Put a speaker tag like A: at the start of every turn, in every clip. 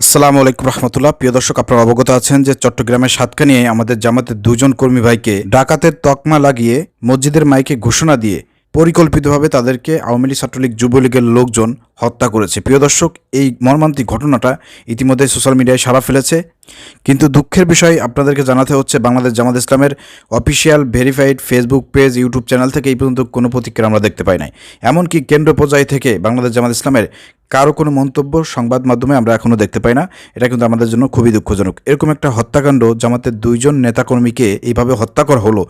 A: আসসালামু আলাইকুম রহমতুল্লাহ। প্রিয় দর্শক, আপনারা অবগত আছেন যে চট্টগ্রামের সাতকানিয়ায় আমাদের জামাতের দুজন কর্মী ভাইকে ডাকাতের তকমা লাগিয়ে মসজিদের মাইকে ঘোষণা দিয়ে পরিকল্পিতভাবে তাদেরকে আওয়ামী লীগ, ছাত্রলীগ, যুবলীগের লোকজন হত্যা করেছে। প্রিয় দর্শক, এই মর্মান্তিক ঘটনাটা ইতিমধ্যে সোশ্যাল মিডিয়ায় সারা ফেলেছে। কিন্তু দুঃখের বিষয় আপনাদেরকে জানাতে হচ্ছে, বাংলাদেশ জামাত ইসলামের official verified Facebook page, YouTube channel থেকে এই পর্যন্ত কোনো প্রতিক্রিয়া আমরা দেখতে পাই নাই। এমনকি কেন্দ্র পর্যায় থেকে বাংলাদেশ জামাত ইসলামের কারও কোনো মন্তব্য সংবাদ মাধ্যমে আমরা এখনও দেখতে পাই না। এটা কিন্তু আমাদের জন্য খুবই দুঃখজনক। এরকম একটা হত্যাকাণ্ড জামাতের দুইজন নেতাকর্মীকে এইভাবে হত্যা করা হলো,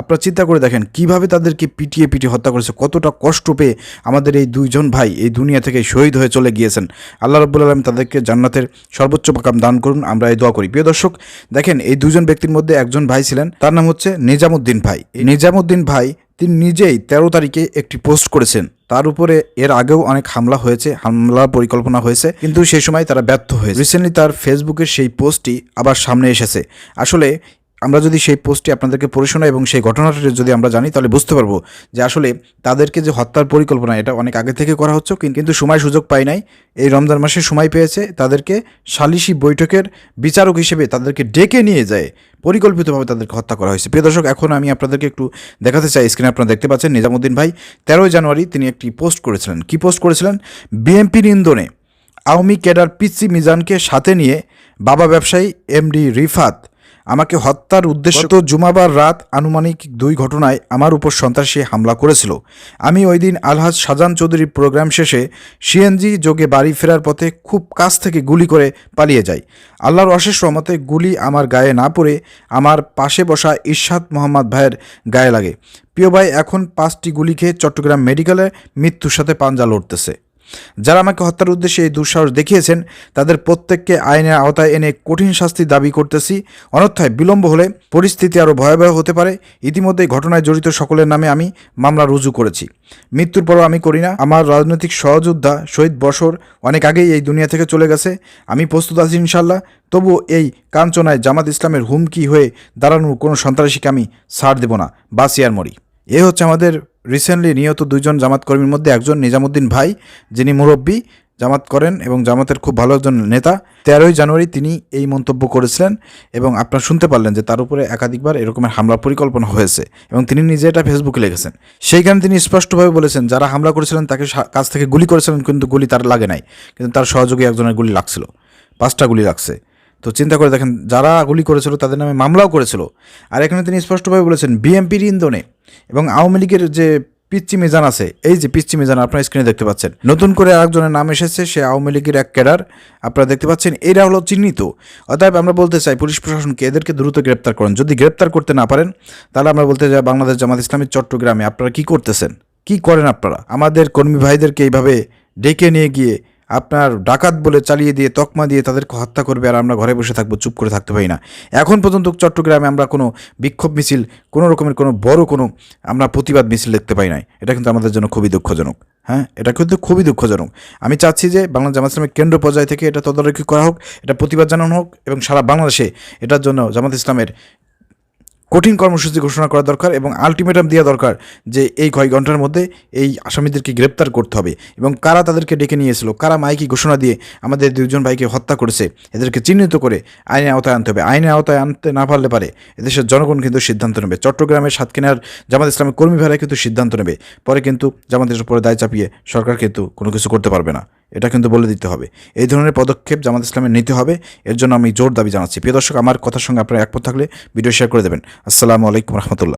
A: আপনারা চিন্তা করে দেখেন কীভাবে তাদেরকে পিটিয়ে পিটিয়ে হত্যা করেছে, কতটা কষ্ট পেয়ে আমাদের এই দুইজন ভাই এই দুনিয়া থেকে শহীদ হয়ে চলে গিয়েছেন। আল্লাহ রব্বুল আলম তাদেরকে জান্নাতের সর্বোচ্চ মাকাম দান করুন, আমরা এই দোয়া করি। প্রিয় দর্শক, দেখেন এই দুজন ব্যক্তির মধ্যে একজন ভাই ছিলেন, তার নাম হচ্ছে নিজামুদ্দিন ভাই। নিজামুদ্দিন ভাই, তিনি নিজেই তেরো তারিখে একটি পোস্ট করেছেন। তার উপরে এর আগেও অনেক হামলা হয়েছে হামলার পরিকল্পনা হয়েছে, কিন্তু সেই সময় তারা ব্যর্থ হয়েছে। রিসেন্টলি তার ফেসবুকের সেই পোস্টটি আবার সামনে এসেছে। আসলে আমরা যদি সেই পোস্টটি আপনাদেরকে পড়ে এবং সেই ঘটনাটা যদি আমরা জানি, তাহলে বুঝতে পারব যে আসলে তাদেরকে যে হত্যার পরিকল্পনা, এটা অনেক আগে থেকে করা হচ্ছে কিন্তু সময় সুযোগ পায় নাই। এই রমজান মাসে সময় পেয়েছে তাদেরকে সালিশি বৈঠকের বিচারক হিসেবে তাদেরকে ডেকে নিয়ে যায়, পরিকল্পিতভাবে তাদেরকে হত্যা করা হয়েছে। প্রিয় দর্শক, এখন আমি আপনাদেরকে একটু দেখাতে চাই। স্ক্রিনে আপনারা দেখতে পাচ্ছেন, নিজামুদ্দিন ভাই, তেরোই জানুয়ারি তিনি একটি পোস্ট করেছিলেন। কি পোস্ট করেছিলেন? বিএনপির ইন্ধনে আওয়ামী ক্যাডার পিসি মিজানকে সাথে নিয়ে বাবা ব্যবসায়ী এমডি রিফাত আমাকে হত্যার উদ্দেশ্য তো জুমাবার রাত আনুমানিক দুই ঘটনায় আমার উপর সন্ত্রাসী হামলা করেছিল। আমি ওই দিন আলহাজ শাহজান চৌধুরীর প্রোগ্রাম শেষে সিএনজি যোগে বাড়ি ফেরার পথে খুব কাছ থেকে গুলি করে পালিয়ে যাই। আল্লাহর অশেষ রহমতে গুলি আমার গায়ে না পড়ে আমার পাশে বসা ইরশাদ মোহাম্মদ ভাইয়ের গায়ে লাগে। প্রিয় ভাই এখন পাঁচটি গুলি খেয়ে চট্টগ্রাম মেডিকেলে মৃত্যুর সাথে পাঞ্জা লড়তেছে। যারা আমাকে হত্যার উদ্দেশ্যে এই দুঃসাহস দেখিয়েছেন, তাদের প্রত্যেককে আইনের আওতায় এনে কঠিন শাস্তি দাবি করতেছি। অন্যথায় বিলম্ব হলে পরিস্থিতি আরও ভয়াবহ হতে পারে। ইতিমধ্যে ঘটনায় জড়িত সকলের নামে আমি মামলা রুজু করেছি। মৃত্যুর পরও আমি করি না। আমার রাজনৈতিক সহযোদ্ধা শহীদ বসর অনেক আগেই এই দুনিয়া থেকে চলে গেছে। আমি প্রস্তুত আছি ইনশাল্লাহ তবু এই কাঞ্চনায় জামাত ইসলামের হুমকি হয়ে দাঁড়ানোর কোনো সন্ত্রাসীকে আমি ছাড় দেব না। বাসিয়ার মরি। এ হচ্ছে আমাদের রিসেন্টলি নিহত দুইজন জামাত কর্মীর মধ্যে একজন নিজামুদ্দিন ভাই, যিনি মুরব্বী, জামাত করেন এবং জামাতের খুব ভালো একজন নেতা। তেরোই জানুয়ারি তিনি এই মন্তব্য করেছিলেন এবং আপনারা শুনতে পারলেন যে তার উপরে একাধিকবার এরকমের হামলার পরিকল্পনা হয়েছে এবং তিনি নিজে এটা ফেসবুকে লিখেছেন। সেইখানে তিনি স্পষ্টভাবে বলেছেন, যারা হামলা করেছিলেন তাকে কাছ থেকে গুলি করেছিলেন কিন্তু গুলি তার লাগে নাই, কিন্তু তার সহযোগী একজনের গুলি লাগছিল, পাঁচটা গুলি লাগছে। তো চিন্তা করে দেখেন, যারা গুলি করেছিল তাদের নামে মামলাও করেছিল। আর এখানে তিনি স্পষ্টভাবে বলেছেন, বিএনপির ইন্ধনে এবং আওয়ামী লীগের যে পিচ্চি মিজান আছে, এই যে পিচ্চি মিজান আপনার স্ক্রিনে দেখতে পাচ্ছেন। নতুন করে আরেকজনের নাম এসেছে, সে আওয়ামী লীগের এক ক্যাডার, আপনারা দেখতে পাচ্ছেন, এরা হলো চিহ্নিত। অতএব আমরা বলতে চাই, পুলিশ প্রশাসনকে এদেরকে দ্রুত গ্রেপ্তার করেন। যদি গ্রেপ্তার করতে না পারেন, তাহলে আমরা বলতে চাই বাংলাদেশ জামাত ইসলামী চট্টগ্রামে, আপনারা কি করতেছেন? কি করেন আপনারা? আমাদের কর্মী ভাইদেরকে এইভাবে ডেকে নিয়ে গিয়ে আপনার ডাকাত বলে চালিয়ে দিয়ে, তকমা দিয়ে তাদেরকে হত্যা করবে আর আমরা ঘরে বসে থাকব, চুপ করে থাকতে পারি না। এখন পর্যন্ত চট্টগ্রামে আমরা কোনো বিক্ষোভ মিছিল, কোনো রকমের কোনো বড় কোনো আমরা প্রতিবাদ মিছিল দেখতে পাই নাই। এটা কিন্তু আমাদের জন্য খুবই দুঃখজনক। হ্যাঁ এটা কিন্তু খুবই দুঃখজনক। আমি চাচ্ছি যে বাংলা জামাত ইসলামের কেন্দ্র পর্যায় থেকে এটা তদারকি করা হোক, এটা প্রতিবাদ জানানো হোক এবং সারা বাংলাদেশে এটার জন্য জামাত ইসলামের কঠিন কর্মসূচি ঘোষণা করা দরকার এবং আলটিমেটাম দেওয়া দরকার যে এই কয়েক ঘণ্টার মধ্যে এই আসামিদেরকে গ্রেপ্তার করতে হবে। এবং কারা তাদেরকে ডেকে নিয়েছিল কারা মাইকি ঘোষণা দিয়ে আমাদের দুজন ভাইকে হত্যা করেছে, এদেরকে চিহ্নিত করে আইনের আওতায় আনতে হবে। আইনের আওতায় আনতে না পারলে পারে এদেশের জনগণ কিন্তু সিদ্ধান্ত নেবে। চট্টগ্রামের সাতক্ষীরার জামাত ইসলামের কর্মী ভাইরা কিন্তু সিদ্ধান্ত নেবে। পরে কিন্তু জামাতের উপরে দায় চাপিয়ে সরকার কিন্তু কোনো কিছু করতে পারবে না। এটা কিন্তু বলে দিতে হবে। এই ধরনের পদক্ষেপ জামাত ইসলামের নিতে হবে। এর জন্য আমি জোর দাবি জানাচ্ছি। প্রিয় দর্শক, আমার কথার সঙ্গে আপনারা একমত থাকলে ভিডিও শেয়ার করে দেবেন। আসসালামু আলাইকুম রহমতুল্লাহ।